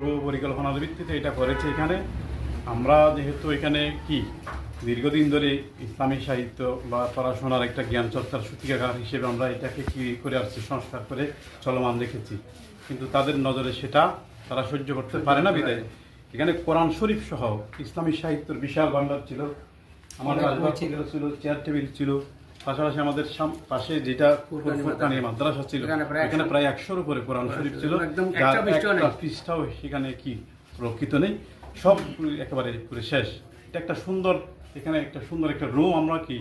পরিকল্পনার ভিত্তিতে এটা করেছে এখানে। আমরা যেহেতু এখানে কি দীর্ঘদিন ধরে ইসলামী সাহিত্য বা পড়াশোনার একটা জ্ঞান চর্চার সূতিকাগার হিসেবে আমরা এটাকে কি করে আসছি সংস্কার করে চলমান রেখেছি। কিন্তু তাদের নজরে সেটা তারা সহ্য করতে পারে না বিদায়। এখানে কোরআন শরীফ সহ ইসলামী সাহিত্যের বিশাল ভান্ডার ছিল। আমাদের ছিল। ছিল চেয়ার টেবিল ছিল পাশাপাশি আমাদের পাশে যেটা ফুরকানি মাদ্রাসা। ছিল এখানে প্রায় একশোর উপরে কোরআন শরীফ ছিল। একটা পৃষ্ঠাও সেখানে কি রক্ষিত নেই। সব একেবারে পুরো শেষ। এটা একটা সুন্দর এখানে একটা সুন্দর একটা রুম আমরা কি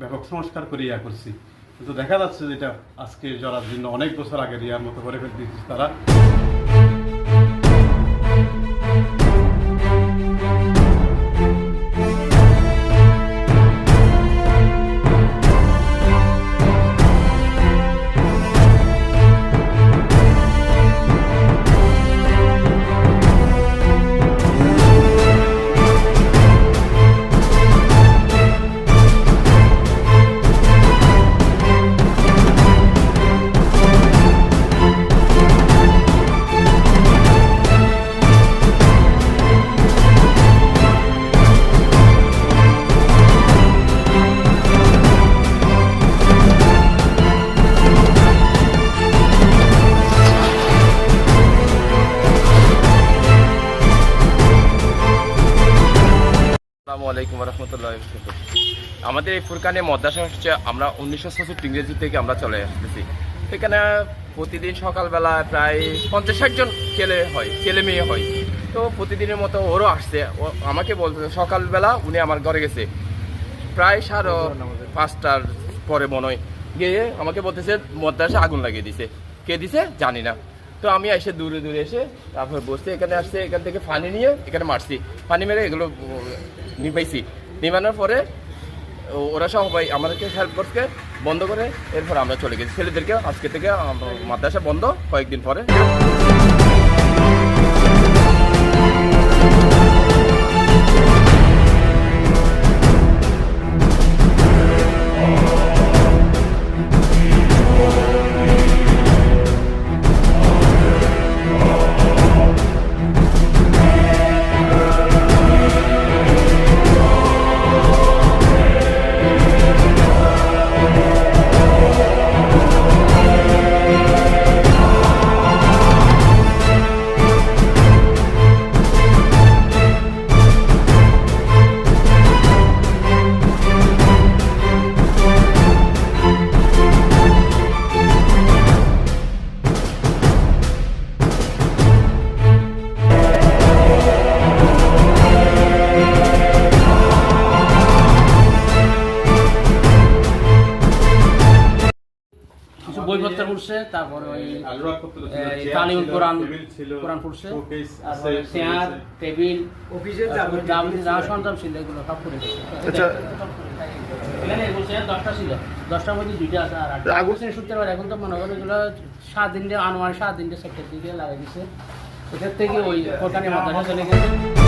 ব্যাপক সংস্কার করে ইয়া করছি। কিন্তু দেখা যাচ্ছে যে এটা আজকে জড়ার জন্য অনেক বছর আগে ইয়ার মতো করে ফেলে দিয়েছে তারা। আসসালামু আলাইকুম রহমতুল্লাহ আমাদের এই ফুরকানে মাদ্রাসা হচ্ছে আমরা উনিশশো ছষট্টি ইংরেজি থেকে আমরা চলে আসতেছি। এখানে প্রতিদিন সকালবেলা প্রায় পঞ্চাশ ষাট জন ছেলে হয়, ছেলে মেয়ে হয়। তো প্রতিদিনের মতো ওরও আসছে। ও আমাকে বলতে সকালবেলা উনি আমার ঘরে গেছে। প্রায় সাড়ে পাঁচটার পরে মনে হয় গিয়ে আমাকে বলতেছে, মাদ্রাসা আগুন লাগিয়ে দিছে। কে দিছে? জানি না। তো আমি এসে দূরে দূরে এসে তারপরে বসতে এখানে আসতে এখান থেকে ফানি নিয়ে এখানে মারছি। ফানি মেরে এগুলো নিভাইছি। নিভানোর পরে ওরা সবাই আমাদেরকে হেল্প করতে বন্ধ করে এরপর আমরা চলে গেছি। ছেলেদেরকে আজকে থেকে মাদ্রাসা বন্ধ কয়েকদিন পরে। পড়ছে তারপর ওই ছিল, কোরআন কোরআন পড়ছে চেয়ার টেবিল অফিসের যা সরঞ্জাম ছিল এগুলো সব দিয়েছে। আচ্ছা। দশটা ছিল। দশটার মধ্যে দুইটা আছে আর আগুন সূত্রে এখন তো মনে করেন এগুলো সাত দিন দিয়ে আনুমান সাত দিন দিয়ে সেক্টর দিকে লাগাই দিচ্ছে এখান থেকে ওই কোরআনে মাদ্রাসা চলে গেছে।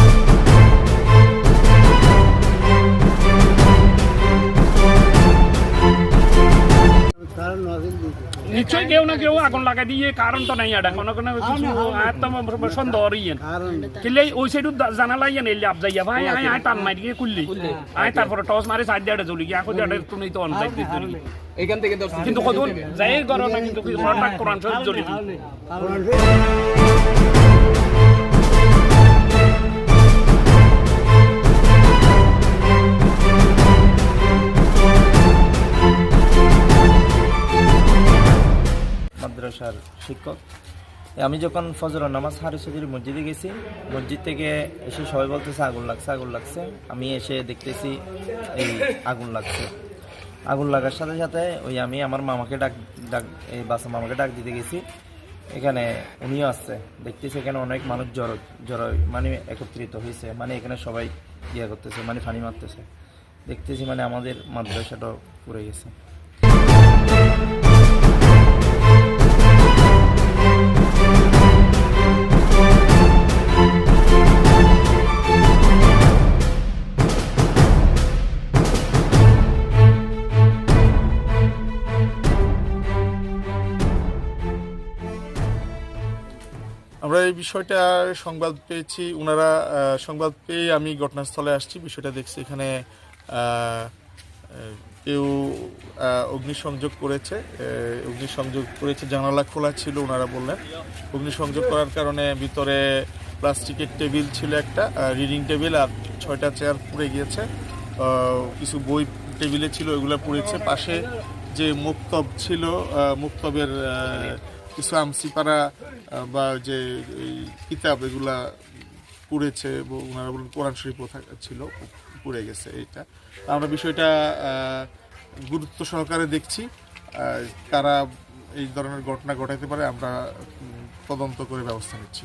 কেউ না কেউ আগুন লাগাই দিয়ে কারণ তো নাই এটা কোনো কোনো কিছু আত্ম সন্দেহ ইয়েন কিলে ওই সাইডু জানালা ইয়েন এলে আপ যাইয়া ভাই আই আই টান মারি গিয়ে কুললি। আই তারপরে টস মারি সাইড দিয়ে চলি গিয়ে এখন দিয়ে তুমি তো অন সাইড দিয়ে এখান থেকে কিন্তু কত যাই করো না কিন্তু হঠাৎ কোরআন শরীফ জ্বলি মাদ্রাসার শিক্ষক। আমি যখন ফজর নামাজ হারিসুদির মসজিদে গেছি, মসজিদ থেকে এসে সবাই বলতেছে, আগুন লাগছে আগুন লাগছে। আমি এসে দেখতেছি এই আগুন লাগছে। আগুন লাগার সাথে সাথে ওই আমি আমার মামাকে ডাক ডাক, এই বাসা মামাকে ডাক দিতে গেছি। এখানে উনিও আসছে দেখতেছি এখানে অনেক মানুষ জড়ো জড়ো মানে একত্রিত হয়েছে। মানে এখানে সবাই ইয়ে করতেছে মানে পানি মারতেছে। দেখতেছি মানে আমাদের মাদ্রাসাটাও পুড়ে গেছে। আমরা এই বিষয়টা সংবাদ পেয়েছি। ওনারা সংবাদ পেয়ে আমি ঘটনাস্থলে আসছি। বিষয়টা দেখছি এখানে কেউ অগ্নিসংযোগ করেছে। অগ্নিসংযোগ করেছে, জানালা খোলা ছিল ওনারা বললেন। অগ্নিসংযোগ করার কারণে ভিতরে প্লাস্টিকের টেবিল ছিল একটা রিডিং টেবিল, আর ছয়টা চেয়ার পুড়ে গিয়েছে। কিছু বই টেবিলে ছিল ওগুলো পুড়েছে। পাশে যে মুক্তব ছিল মুক্তবের কিছু আমসিপাড়া পাড়া বা যে কিতাব এগুলা পুড়েছে ওনারা বলুন কোরআন শরীফও ছিল, পুড়ে গেছে এটা। আমরা বিষয়টা গুরুত্ব সহকারে দেখছি তারা এই ধরনের ঘটনা ঘটাইতে পারে আমরা তদন্ত করে ব্যবস্থা নিচ্ছি।